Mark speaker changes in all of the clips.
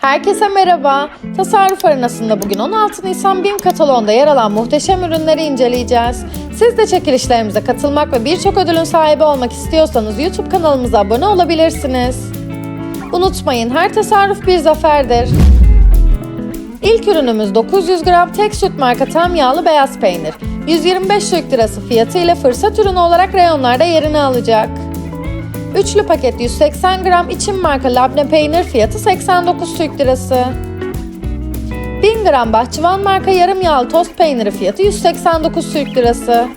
Speaker 1: Herkese merhaba. Tasarruf arenasında bugün 16 Nisan BİM kataloğunda yer alan muhteşem ürünleri inceleyeceğiz. Siz de çekilişlerimize katılmak ve birçok ödülün sahibi olmak istiyorsanız YouTube kanalımıza abone olabilirsiniz. Unutmayın her tasarruf bir zaferdir. İlk ürünümüz 900 gram tek süt marka tam yağlı beyaz peynir. 125 Türk lirası fiyatı ile fırsat ürünü olarak reyonlarda yerini alacak. Üçlü paket 180 gram için marka labne peynir fiyatı 89 Türk lirası. 1000 gram bahçıvan marka yarım yağlı tost peyniri fiyatı 189 Türk lirası.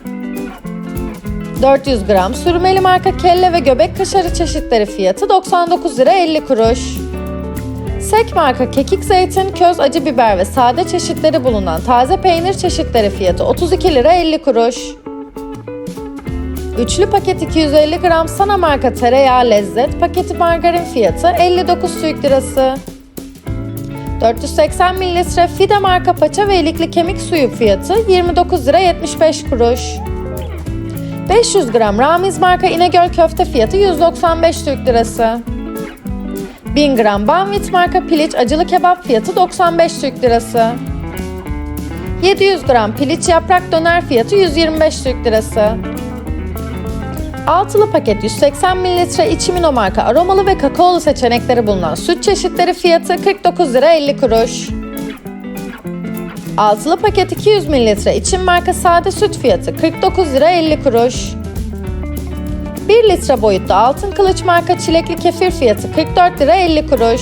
Speaker 1: 400 gram sürmeli marka kelle ve göbek kaşarı çeşitleri fiyatı 99 lira 50 kuruş. Sek marka kekik zeytin, köz acı biber ve sade çeşitleri bulunan taze peynir çeşitleri fiyatı 32 lira 50 kuruş. Üçlü paket 250 gram Sana marka tereyağı lezzet paketi margarin fiyatı 59 Türk lirası. 480 mililitre Fide marka paça ve ilikli kemik suyu fiyatı 29 lira 75 kuruş. 500 gram Ramiz marka İnegöl köfte fiyatı 195 Türk lirası. 1000 gram Banvit marka piliç acılı kebap fiyatı 95 Türk lirası. 700 gram piliç yaprak döner fiyatı 125 Türk lirası. Altılı paket 180 mililitre İçimino marka aromalı ve kakaolu seçenekleri bulunan süt çeşitleri fiyatı 49 lira 50 kuruş. Altılı paket 200 mililitre İçim marka sade süt fiyatı 49 lira 50 kuruş. 1 litre boyutta altın kılıç marka çilekli kefir fiyatı 44 lira 50 kuruş.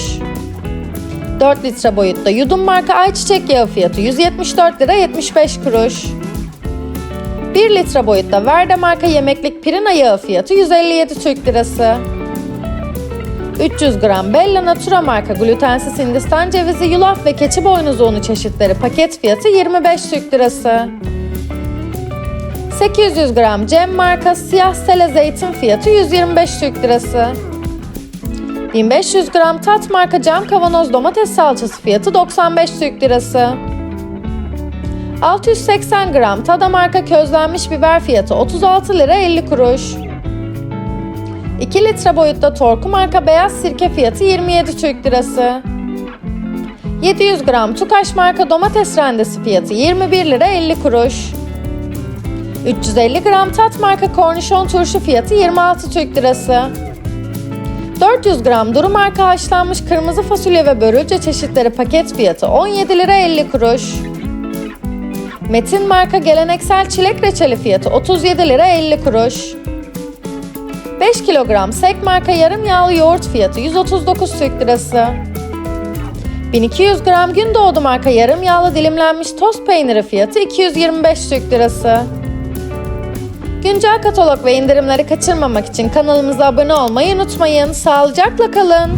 Speaker 1: 4 litre boyutta yudum marka ayçiçek yağı fiyatı 174 lira 75 kuruş. 1 litre boyutta Verde marka yemeklik pirina yağı fiyatı 157 Türk lirası. 300 gram Bella Natura marka glutensiz Hindistan cevizi, yulaf ve keçi boynuzu unu çeşitleri paket fiyatı 25 Türk lirası. 800 gram Cem marka siyah sele zeytin fiyatı 125 Türk lirası. 1500 gram Tat marka cam kavanoz domates salçası fiyatı 95 Türk lirası. 680 gram Tada marka közlenmiş biber fiyatı 36 lira 50 kuruş. 2 litre boyutta Torku marka beyaz sirke fiyatı 27 Türk lirası. 700 gram Tukaş marka domates rendesi fiyatı 21 lira 50 kuruş. 350 gram Tat marka kornişon turşu fiyatı 26 Türk lirası. 400 gram Duru marka haşlanmış kırmızı fasulye ve börülce çeşitleri paket fiyatı 17 lira 50 kuruş. Metin marka geleneksel çilek reçeli fiyatı 37 lira 50 kuruş. 5 kilogram Sek marka yarım yağlı yoğurt fiyatı 139 Türk lirası. 1200 gram Gündoğdu marka yarım yağlı dilimlenmiş toz peyniri fiyatı 225 Türk lirası. Güncel katalog ve indirimleri kaçırmamak için kanalımıza abone olmayı unutmayın. Sağlıcakla kalın.